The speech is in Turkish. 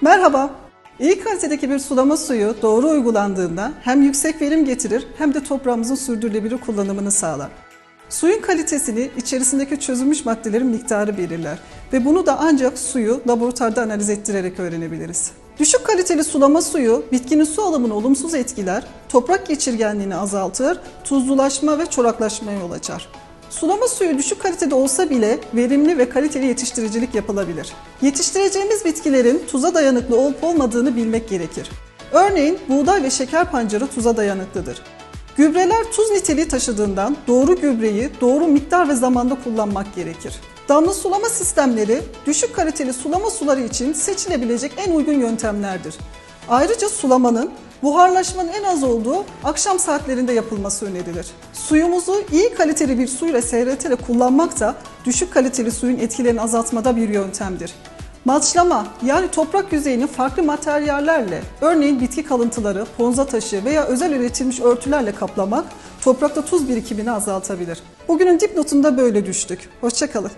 Merhaba. İyi kalitedeki bir sulama suyu doğru uygulandığında hem yüksek verim getirir hem de toprağımızın sürdürülebilir kullanımını sağlar. Suyun kalitesini içerisindeki çözülmüş maddelerin miktarı belirler ve bunu da ancak suyu laboratuvarda analiz ettirerek öğrenebiliriz. Düşük kaliteli sulama suyu bitkinin su alımını olumsuz etkiler, toprak geçirgenliğini azaltır, tuzlulaşma ve çoraklaşmaya yol açar. Sulama suyu düşük kalitede olsa bile verimli ve kaliteli yetiştiricilik yapılabilir. Yetiştireceğimiz bitkilerin tuza dayanıklı olup olmadığını bilmek gerekir. Örneğin buğday ve şeker pancarı tuza dayanıklıdır. Gübreler tuz niteliği taşıdığından doğru gübreyi doğru miktar ve zamanda kullanmak gerekir. Damla sulama sistemleri düşük kaliteli sulama suları için seçilebilecek en uygun yöntemlerdir. Ayrıca sulamanın buharlaşmanın en az olduğu akşam saatlerinde yapılması önerilir. Suyumuzu iyi kaliteli bir suyla seyreterek kullanmak da düşük kaliteli suyun etkilerini azaltmada bir yöntemdir. Malçlama yani toprak yüzeyini farklı materyallerle, örneğin bitki kalıntıları, ponza taşı veya özel üretilmiş örtülerle kaplamak toprakta tuz birikimini azaltabilir. Bugünün dipnotunda böyle düştük. Hoşçakalın.